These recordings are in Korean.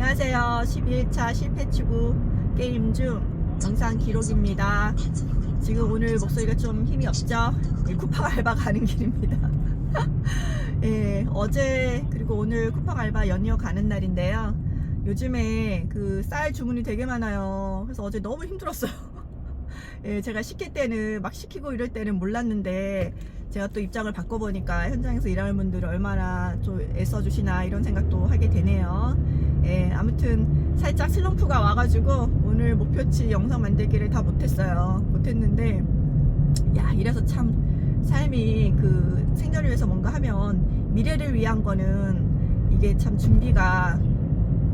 안녕하세요. 11차 실패 추구 게임 중 영상 기록입니다. 지금 오늘 목소리가 좀 힘이 없죠? 예, 쿠팡 알바 가는 길입니다. 예, 어제 그리고 오늘 쿠팡 알바 연이어 가는 날인데요. 요즘에 그 쌀 주문이 되게 많아요. 그래서 어제 너무 힘들었어요. 예, 제가 시킬 때는 막 시키고 이럴 때는 몰랐는데 제가 또 입장을 바꿔보니까 현장에서 일하는 분들이 얼마나 좀 애써주시나 이런 생각도 하게 되네요. 예, 아무튼 살짝 슬럼프가 와가지고 오늘 목표치 영상 만들기를 다 못했어요. 못했는데 야 이래서 참 삶이 그 생존을 위해서 뭔가 하면 미래를 위한 거는 이게 참 준비가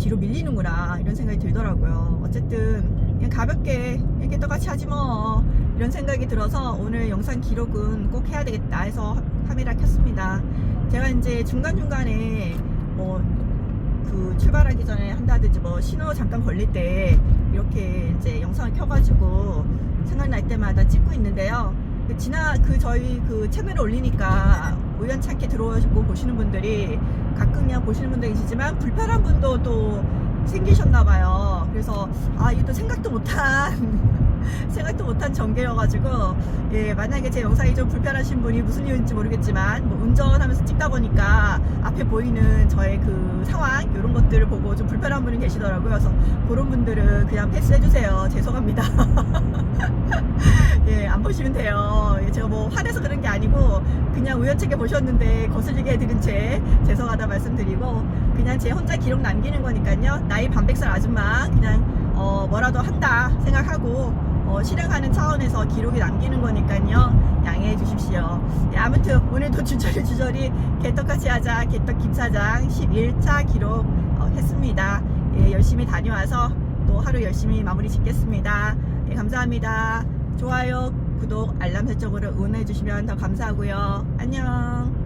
뒤로 밀리는구나 이런 생각이 들더라고요. 어쨌든 그냥 가볍게 이렇게 똑같이 하지 뭐 이런 생각이 들어서 오늘 영상 기록은 꼭 해야 되겠다 해서 카메라 켰습니다. 제가 이제 중간중간에 뭐 그 출발하기 전에 한다든지 뭐 신호 잠깐 걸릴 때 이렇게 이제 영상을 켜가지고 생각날 때마다 찍고 있는데요. 그 지나 그 저희 그 채널을 올리니까 우연찮게 들어오시고 보시는 분들이 가끔 그냥 보시는 분도 계시지만 불편한 분도 또 생기셨나 봐요. 그래서 아 이것도 생각도 못한 생각도 못한 전개여가지고 예 만약에 제 영상이 좀 불편하신 분이 무슨 이유인지 모르겠지만 뭐 운전하면서 찍다 보니까 앞에 보이는 저의 그 상황 이런 것들을 보고 좀 불편한 분이 계시더라고요. 그래서 그런 분들은 그냥 패스해주세요. 죄송합니다. 예, 안 보시면 돼요. 예, 제가 뭐 화내서 아니고 그냥 우연찮게 보셨는데 거슬리게 해드린 채 죄송하다 말씀드리고 그냥 제 혼자 기록 남기는 거니까요. 나이 반백살 아줌마 그냥 어, 뭐라도 한다 생각하고 어, 실행하는 차원에서 기록이 남기는 거니까요. 양해해 주십시오. 예, 아무튼 오늘도 주저리 주저리 개떡같이 하자 개떡 김사장 11차 기록 어, 했습니다. 예, 열심히 다녀와서 또 하루 열심히 마무리 짓겠습니다. 예, 감사합니다. 좋아요, 구독, 알람 설정으로 응원해 주시면 더 감사하고요. 안녕.